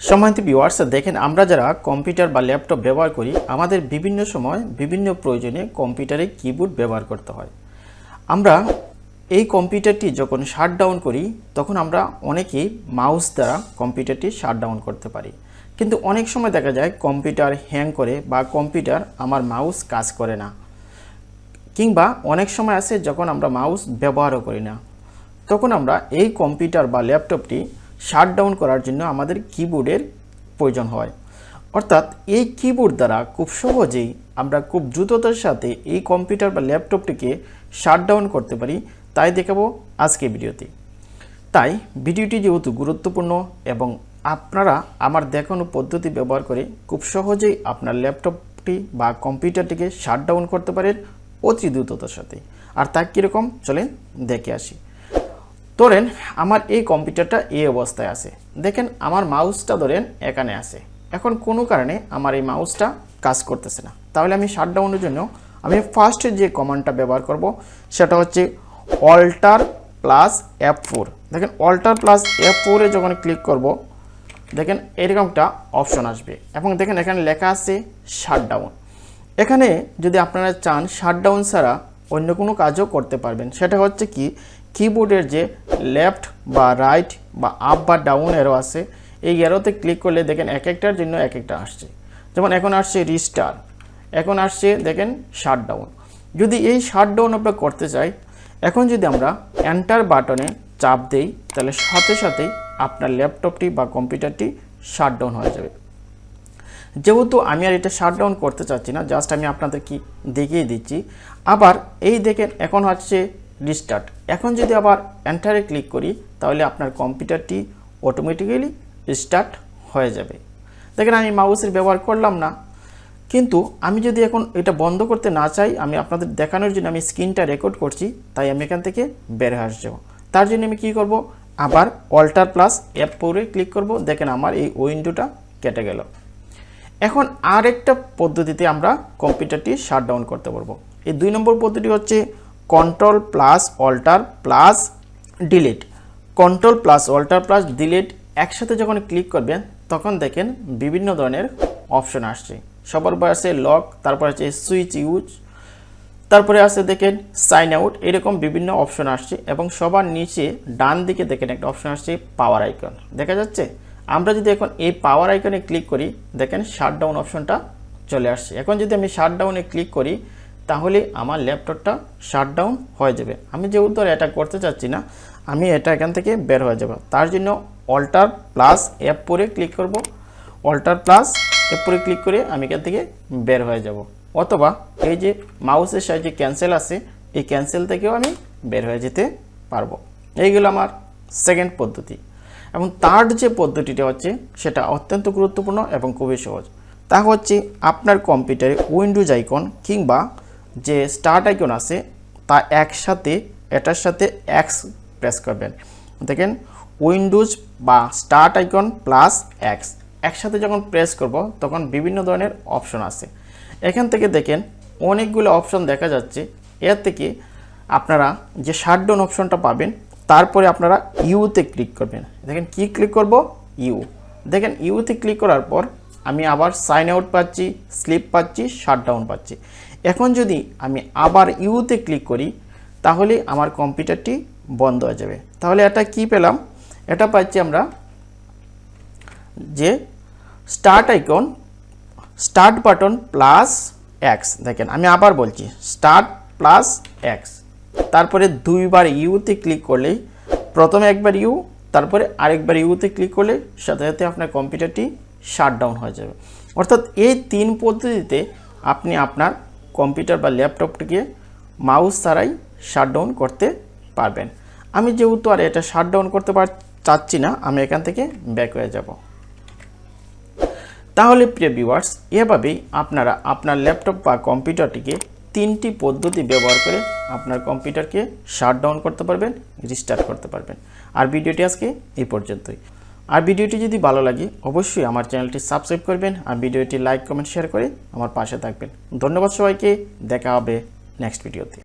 সম্মানিত ভিউয়ার্স দেখেন আমরা যারা কম্পিউটার বা ল্যাপটপ ব্যবহার করি, আমাদের বিভিন্ন সময় বিভিন্ন প্রয়োজনে কম্পিউটারে কিবোর্ড ব্যবহার করতে হয়। আমরা এই কম্পিউটারটি যখন শাট ডাউন করি, তখন আমরা অনেকেই মাউস দ্বারা কম্পিউটারটি শাট ডাউন করতে পারি। কিন্তু অনেক সময় দেখা যায় কম্পিউটার হ্যাং করে বা কম্পিউটার আমার মাউস কাজ করে না। কিংবা অনেক সময় আছে যখন আমরা মাউস ব্যবহারও করি না। তখন আমরা এই কম্পিউটার বা ল্যাপটপটি শাট ডাউন করার জন্য আমাদের কিবোর্ডের প্রয়োজন হয়। অর্থাৎ এই কিবোর্ড দ্বারা খুব সহজেই আমরা খুব দ্রুততার সাথে এই কম্পিউটার বা ল্যাপটপটিকে শাট ডাউন করতে পারি, তাই দেখাবো আজকে ভিডিওতে। তাই ভিডিওটি যেহেতু গুরুত্বপূর্ণ এবং আপনারা আমার দেখানো পদ্ধতি ব্যবহার করে খুব সহজেই আপনার ল্যাপটপটি বা কম্পিউটারটিকে শাট ডাউন করতে পারেন অতি দ্রুততার সাথে। আর তা কীরকম? চলেন দেখে আসি। ধরেন আমার এই কম্পিউটারটা এই অবস্থায় আছে। দেখেন আমার মাউসটা ধরেন এখানে আছে। এখন কোনো কারণে আমার এই মাউসটা কাজ করতেছে না। তাহলে আমি শাটডাউনের জন্য আমি ফার্স্ট যে কমান্ডটা ব্যবহার করব, সেটা হচ্ছে অল্টার প্লাস এফ ফোর দেখেন অল্টার প্লাস এফ ফোরে যখন ক্লিক করব, দেখেন এরকমটা অপশন আসবে। এবং দেখেন এখানে লেখা আছে শাটডাউন এখানে যদি আপনারা চান শাটডাউন ছাড়া অন্য কোনো কাজও করতে পারবেন। সেটা হচ্ছে কি? কিবোর্ডের যে লেফট বা রাইট বা আপ বা ডাউন এরো আছে, এই এরোতে ক্লিক করলে দেখেন এক একটার জন্য এক একটা আসছে। যেমন এখন আসছে রিস্টার এখন আসছে দেখেন শাটডাউন যদি এই শাট ডাউন আমরা করতে চাই, এখন যদি আমরা এন্টার বাটনে চাপ দেই, তাহলে সাথে সাথেই আপনার ল্যাপটপটি বা কম্পিউটারটি শাট ডাউন হয়ে যাবে। যেহেতু আমি আর এটা শাটডাউন করতে চাচ্ছি না জাস্ট আমি আপনাদের কি দেখিয়ে দিচ্ছি। আবার এই দেখেন, এখন হচ্ছে রিস্টার্ট এখন যদি আবার এন্টারে ক্লিক করি, তাহলে আপনার কম্পিউটারটি অটোমেটিক্যালি স্টার্ট হয়ে যাবে। দেখেন, আমি মাউসের ব্যবহার করলাম না। কিন্তু আমি যদি এখন এটা বন্ধ করতে না চাই, আমি আপনাদের দেখানোর জন্য আমি স্ক্রিনটা রেকর্ড করছি, তাই আমি এখান থেকে বের হয়ে আসব। তার জন্য আমি কী করব? আবার অল্টার প্লাস অ্যাপ পরে ক্লিক করব। দেখেন, আমার এই উইন্ডোটা কেটে গেল। এখন আরেকটা পদ্ধতিতে আমরা কম্পিউটারটি শাট ডাউন করতে পারব। এই দুই নম্বর পদ্ধতি হচ্ছে control plus alt plus delete control plus alt plus delete একসাথে যখন ক্লিক করবেন, তখন দেখেন বিভিন্ন ধরনের অপশন আসছে। সবার পর আছে লক তারপর আছে সুইচ ইউজ তারপরে আছে দেখেন সাইন আউট এরকম বিভিন্ন অপশন আসছে এবং সবার নিচে ডান দিকে দেখেন একটা অপশন আসছে পাওয়ার আইকন দেখা যাচ্ছে? আমরা যদি এখন এই পাওয়ার আইকনে ক্লিক করি, দেখেন শাটডাউন অপশনটা চলে আসছে। এখন যদি আমি শাটডাউনে ক্লিক করি, তাহলে আমার ল্যাপটপটা শাটডাউন হয়ে যাবে। আমি যেহেতু এটা করতে চাচ্ছি না, আমি এটা এখান থেকে বের হয়ে যাব। তার জন্য অল্টার প্লাস অ্যাপ পরে ক্লিক করব। অল্টার প্লাস অ্যাপ পরে ক্লিক করে আমি এখান থেকে বের হয়ে যাব। অথবা এই যে মাউসের সাহায্যে ক্যান্সেল আছে, এই ক্যান্সেল থেকেও আমি বের হয়ে যেতে পারব। এইগুলো আমার সেকেন্ড পদ্ধতি। এবং থার্ড যে পদ্ধতিটা হচ্ছে, সেটা অত্যন্ত গুরুত্বপূর্ণ এবং খুবই সহজ। তা হচ্ছে আপনার কম্পিউটারে উইন্ডোজ আইকন কিংবা যে স্টার্ট আইকন আছে, তা একসাথে, এটার সাথে এক্স প্রেস করবেন। দেখেন উইন্ডোজ বা স্টার্ট আইকন প্লাস এক্স একসাথে যখন প্রেস করব, তখন বিভিন্ন ধরনের অপশন আছে। এখান থেকে দেখেন, অনেকগুলো অপশন দেখা যাচ্ছে। এর থেকে আপনারা যে শাটডাউন অপশনটা পাবেন তারপরে আপনারা ইউতে ক্লিক করবেন। দেখেন কি ক্লিক করব? ইউ দেখেন ইউতে ক্লিক করার পর আমি আবার সাইন আউট পাচ্ছি স্লিপ পাচ্ছি শাটডাউন পাচ্ছি। এখন যদি আমি আবার ইউতে ক্লিক করি, তাহলে আমার কম্পিউটারটি বন্ধ হয়ে যাবে। তাহলে এটা কি পেলাম? এটা পাচ্ছি আমরা যে start icon start button plus X দেখেন আমি আবার বলছি স্টার্ট প্লাস এক্স তারপরে দুইবার ইউতে ক্লিক করলেই প্রথমে একবার ইউ, তারপরে আরেকবার ইউতে ক্লিক করলে সাথে সাথে আপনার কম্পিউটারটি শাটডাউন হয়ে যাবে। অর্থাৎ এই তিন পদ্ধতিতে আপনি আপনার কম্পিউটার বা ল্যাপটপটিকে মাউস ছাড়াই শাটডাউন করতে পারবেন। আমি যেহেতু আর এটা শাটডাউন করতে পার, চাচ্ছি না, আমি এখান থেকে ব্যাক হয়ে যাব। তাহলে প্রিয় ভিউয়ার্স, এভাবেই আপনারা আপনার ল্যাপটপ বা কম্পিউটারটিকে তিনটি পদ্ধতি ব্যবহার করে আপনার কম্পিউটারকে শাটডাউন করতে পারবেন রিস্টার্ট করতে পারবেন। আর ভিডিওটি আজকে এই পর্যন্তই। আর ভিডিওটি যদি ভালো লাগে, অবশ্যই আমার চ্যানেলটি সাবস্ক্রাইব করবেন আর ভিডিওটি লাইক কমেন্ট শেয়ার করে আমার পাশে থাকবেন। ধন্যবাদ সবাইকে, দেখা হবে নেক্সট ভিডিওতে